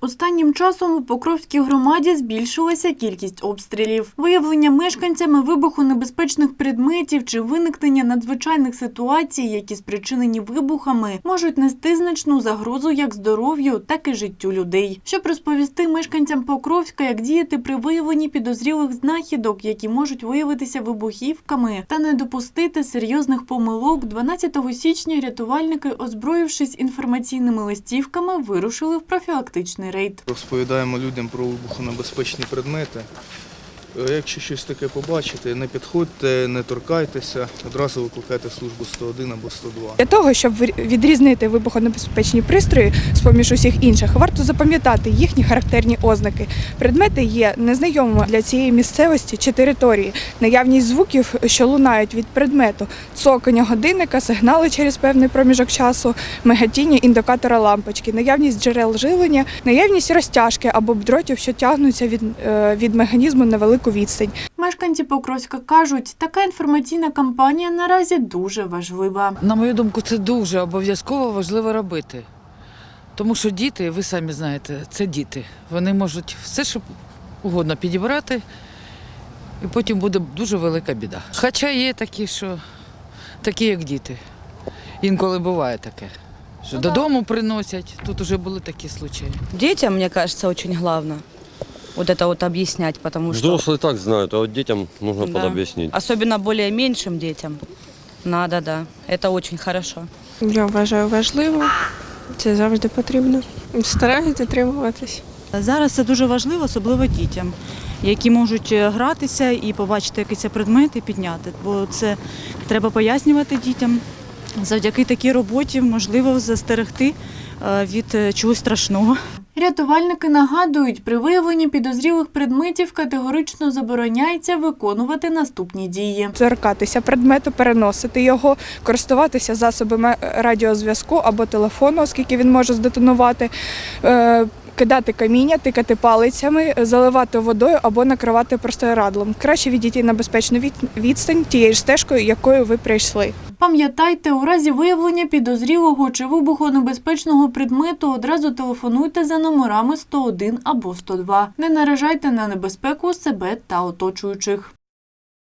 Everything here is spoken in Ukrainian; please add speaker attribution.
Speaker 1: Останнім часом у Покровській громаді збільшилася кількість обстрілів. Виявлення мешканцями вибухонебезпечних предметів чи виникнення надзвичайних ситуацій, які спричинені вибухами, можуть нести значну загрозу як здоров'ю, так і життю людей. Щоб розповісти мешканцям Покровська, як діяти при виявленні підозрілих знахідок, які можуть виявитися вибухівками, та не допустити серйозних помилок, 12 січня рятувальники, озброївшись інформаційними листівками, вирушили в профілактичний рейд.
Speaker 2: Розповідаємо людям про вибухонебезпечні предмети. Е, Якщо щось таке побачите, не підходьте, не торкайтеся, одразу викликайте службу 101 або 102.
Speaker 3: Для того, щоб відрізнити вибухонебезпечні пристрої з поміж усіх інших, варто запам'ятати їхні характерні ознаки. Предмети є незнайомими для цієї місцевості чи території, наявність звуків, що лунають від предмету, цокання годинника, сигнали через певний проміжок часу, мигатіння індикатора лампочки, наявність джерел живлення, наявність розтяжки або дротів, що тягнуться від, е, від механізму на відстань.
Speaker 1: Мешканці Покровська кажуть, така інформаційна кампанія наразі дуже важлива.
Speaker 4: На мою думку, це дуже обов'язково важливо робити. Тому що діти, ви самі знаєте, це діти. Вони можуть все, що угодно підібрати, і потім буде дуже велика біда. Хоча є такі, що такі, як діти. Інколи буває таке. Що додому приносять. Тут вже були такі случаї.
Speaker 5: Детям, мне кажется, очень главно вот это вот объяснять, потому что
Speaker 6: Взрослые так знают, а вот детям нужно
Speaker 5: Да.
Speaker 6: подобъяснить.
Speaker 5: особенно более меньшим детям надо, да. Это очень хорошо.
Speaker 7: Я вважаю важливо. Це завжди потрібно. Стараюсь дотримуватись.
Speaker 8: Зараз це дуже важливо, особливо дітям, які можуть е, гратися і побачити якийсь предмет і підняти. Бо це треба пояснювати дітям. Завдяки такій роботі можливо застерегти е, від е, чогось страшного.
Speaker 1: Рятувальники нагадують, при виявленні підозрілих предметів категорично забороняється виконувати наступні дії.
Speaker 3: торкатися предмету, переносити його, користуватися засобами радіозв'язку або телефону, оскільки він може здетонувати. е, Кидати каміння, тикати палицями, заливати водою або накривати простирадлом. Краще відійти на безпечну відстань тією ж стежкою, якою ви прийшли.
Speaker 1: Пам'ятайте, у разі виявлення підозрілого чи вибухонебезпечного предмету одразу телефонуйте за номерами 101 або 102. Не наражайте на небезпеку себе та оточуючих.